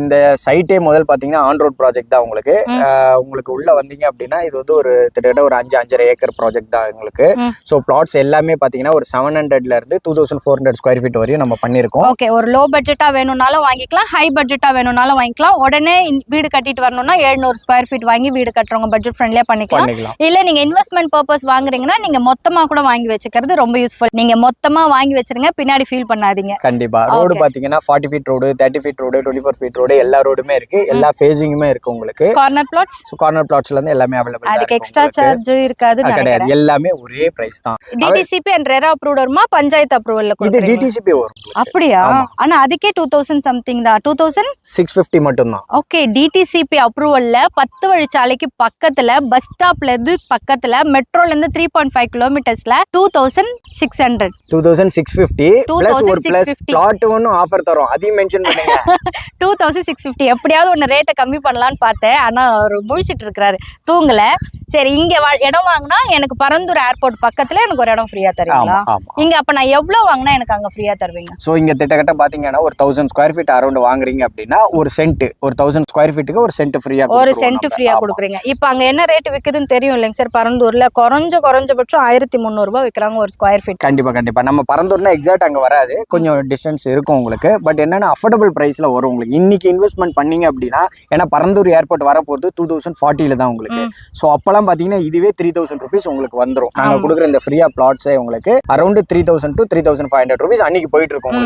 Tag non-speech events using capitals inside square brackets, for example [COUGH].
இந்த சைட்டே முதல் பாத்தீங்கன்னா ஆன் ரோட் ப்ராஜெக்ட் தான் உங்களுக்கு. உங்களுக்கு உள்ள வந்தீங்க அப்படின்னா இது வந்து ஒரு கிட்டத்தட்ட ஒரு அஞ்சு அஞ்சரை ஏக்கர் ப்ராஜெக்ட் தான் உங்களுக்கு. ஸோ பிளாட்ஸ் எல்லாமே பாத்தீங்கன்னா ஒரு செவன் ஹண்ட்ரட்ல இருந்து two thousand four hundred square feet வரையும் நம்ம பண்ணியிருக்கோம். ஓகே ஒரு லோ பட்ஜெட்டா வேணும்னாலும் வாங்கிக்கலாம் ஹை பட்ஜெட்டா வேணும்னாலும் வாங்கிக்கலாம். உடனே வீடு கட்டிட்டு வரணும்னா 700 ஸ்கொயர் ஃபீட் வாங்கி வீடு கட்டுறவங்க பட்ஜெட் ஃப்ரெண்ட்லியா பண்ணிக்கலாம். இல்ல நீங்க இன்வெஸ்ட்மெண்ட் பர்பஸ் வாங்குறீங்கன்னா நீங்க மொத்தமா கூட வாங்கி வச்சுக்கிறது ரொம்ப யூஸ்ஃபுல் நீங்க மொத்தமா வாங்கி வச்சிருங்க பின்னாடி ஃபீல் பண்ணாதீங்க. கண்டிப்பா. Road Okay. பாத்தீங்கன்னா forty feet road thirty feet road twenty four feet road எல்லா ரோடுமே இருக்கு. எல்லா ஃபேஸிங்குமே இருக்கு உங்களுக்கு. கார்னர் பிளாட்ஸ் கார்னர் பிளாட்ஸ்ல இருந்து எல்லாமே அவைலபிள் அதுக்கு எக்ஸ்ட்ரா சார்ஜ் இருக்காது கிடையாது. எல்லாமே ஒரே பிரைஸ் தான். டிடிசிபி அண்ட் ரெரா அப்ரூவ்ட் வருமா பஞ்சாயத்து அப்ரூவல்ல இது டிடிசிபி வரும் அப்படியா. ஆனா அதுக்கே டூ தௌசண்ட் சம்திங் தான். டூ தௌசண்ட் சிக்ஸ் ஃபிஃப்டி மட்டும்தான். ஓகே டிடிசிபி அப்ரூவல்ல பத்து வழிச்சாலைக்கு பக்கத்துல பஸ் ஸ்டாப்ல இருந்து பக்கத்துல மெட்ரோல இருந்து three point five கிலோமீட்டர்ஸ்ல two thousand six hundred two thousand six fifty plus ஒரு பிளஸ் 2650. பிளாட் ஒன்றும் ஆஃபர் தரோம். அதையும் மென்ஷன் பண்ணுங்க. டூ [LAUGHS] தௌசண்ட் சிக்ஸ் ஃபிஃப்டி எப்படியாவது ஒன்று ரேட்டை கம்மி பண்ணலான்னு பார்த்தேன். ஆனா அவர் முழிச்சிட்டு இருக்கிறாரு. தூங்கல. சரி இங்க இடம் வாங்கினா எனக்கு பரந்தூர் ஏர்போர்ட் பக்கத்துல எனக்கு ஒரு இடம் ஃப்ரீயா தருவீங்களா? இங்க அப்ப நான் எவ்வளவு வாங்கினா எனக்கு அங்க ஃப்ரீயா தருவீங்க? ஸோ இங்க திட்டக்கட்ட பாத்தீங்கன்னா ஒரு தௌசண்ட் ஸ்கொயர் ஃபீட் அரௌண்ட் வாங்குறீங்க அப்படின்னா ஒரு சென்ட் ஒரு தௌசண்ட் ஸ்கொயர் ஃபீட்டுக்கு ஒரு சென்ட் ஃப்ரீயா ஒரு சென்ட் ஃப்ரீயா கொடுக்குறீங்க. இப்போ அங்க என்ன ரேட் விக்குதுன்னு தெரியும் இல்லைங்க சார் பரந்தூர்ல குறைஞ்ச குறைஞ்சபட்சம் ஆயிரத்தி முந்நூறுபா விற்கிறாங்க ஒரு ஸ்கொயர் ஃபீட் கண்டிப்பா கண்டிப்பா. நம்ம பரந்தூர்னா எக்ஸாக்ட் அங்க வராது. கொஞ்சம் டிஸ்டன்ஸ் இருக்கும் உங்களுக்கு. பட் என்னன்னா அஃபோர்டபுள் பிரைஸ்ல வரும் உங்களுக்கு. இன்னைக்கு இன்வெஸ்ட்மெண்ட் பண்ணீங்க அப்படின்னா ஏன்னா பரந்தூர் ஏர்போர்ட் வரப்போகுது டூ தௌசண்ட் ஃபார்ட்டில தான் உங்களுக்கு. ஸோ அப்பெல்லாம் பாத்தீங்கன்னா இதுவே த்ரீ தௌசண்ட் ருபீஸ் உங்களுக்கு வந்துரும் நாங்க ஆமா. கொடுக்குற இந்த ஃப்ரீயா பிளாட்ஸே உங்களுக்கு around three thousand to three thousand five hundred rupees அன்னைக்கு போயிட்டு இருக்கும்